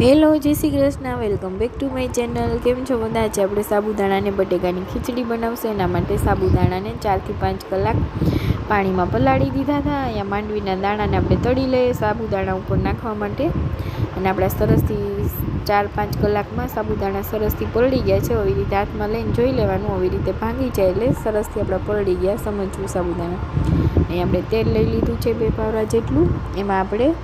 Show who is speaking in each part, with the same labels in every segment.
Speaker 1: Hello, Jai Shri Krishna. Welcome back to my channel કેમ છો બધા? આજે આપણે સાબુદાણાને બટેકાની ખીચડી બનાવશે. એના માટે સાબુદાણાને ચારથી પાંચ કલાક પાણીમાં પલાળી દીધા હતા. અહીંયા માંડવીના દાણાને આપણે તળી લઈએ સાબુદાણા ઉપર નાખવા માટે. અને આપણા સરસથી ચાર પાંચ કલાકમાં સાબુદાણા સરસથી પલળી ગયા છે. આવી રીતે હાથમાં લઈને જોઈ લેવાનું. આવી રીતે ભાંગી જાય એટલે સરસથી આપણા પલળી ગયા. સમજવું સાબુદાણા. અહીં આપણે તેલ લઈ લીધું છે બે પાવરા જેટલું. એમાં આપણે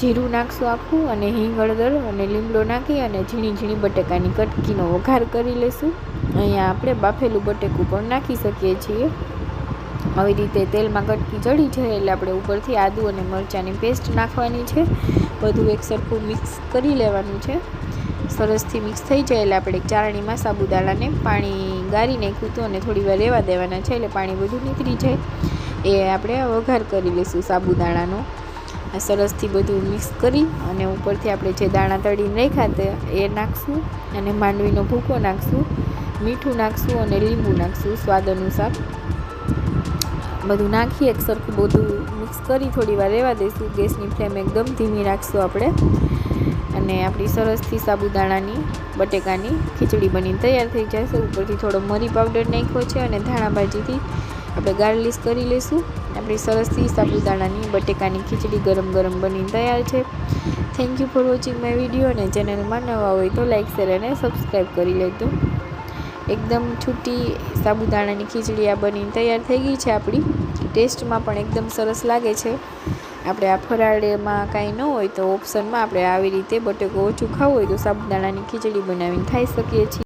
Speaker 1: જીરું નાખશું આખું અને હિંગ, હળદર અને લીમડો નાખી અને ઝીણી ઝીણી બટેકાની કટકીનો વઘાર કરી લઈશું. અહીંયા આપણે બાફેલું બટેકું પણ નાખી શકીએ છીએ. આવી રીતે તેલમાં કટકી ચડી જાય એટલે આપણે ઉપરથી આદુ અને મરચાંની પેસ્ટ નાખવાની છે. બધું એક સરખું મિક્સ કરી લેવાનું છે. સરસથી મિક્સ થઈ જાય એટલે આપણે ચારણીમાં સાબુદાણાને પાણી ગાળી નાખ્યું હતું અને થોડી વાર રહેવા દેવાના છે એટલે પાણી બધું નીકળી જાય. એ આપણે વઘાર કરી લઈશું સાબુદાણાનો. આ સરસથી બધું મિક્સ કરી અને ઉપરથી આપણે જે દાણા તળીને રાખ્યા એ નાખશું અને માંડવીનો ભૂકો નાખશું, મીઠું નાખશું અને લીંબુ નાખશું સ્વાદ અનુસાર. બધું નાખી એક સરખું બધું મિક્સ કરી થોડી વાર રહેવા દઈશું. ગેસની ફ્લેમ એકદમ ધીમી રાખશું આપણે. અને આપણી સરસથી સાબુદાણાની, બટેકાની ખીચડી બનીને તૈયાર થઈ જશે. ઉપરથી થોડો મરી પાવડર નાખ્યો છે અને ધાણા ભાજીથી આપણે ગાર્લિશ કરી લઈશું. આપણી સરસથી સાબુદાણાની બટેકાની ખીચડી ગરમ ગરમ બનીને તૈયાર છે. Thank you for watching my video અને ચેનલમાં નવા હોય તો લાઈક શેર અને સબસ્ક્રાઈબ કરી લેજો. એકદમ છૂટી સાબુદાણાની ખીચડી આ બનીને તૈયાર થઈ ગઈ છે આપણી. ટેસ્ટમાં પણ એકદમ સરસ લાગે છે. આપણે આ ફરાળમાં કાંઈ ન હોય તો ઓપ્શનમાં આપણે આવી રીતે બટેકો ઓછું ખાવું હોય તો સાબુદાણાની ખીચડી બનાવીને ખાઈ શકીએ છીએ.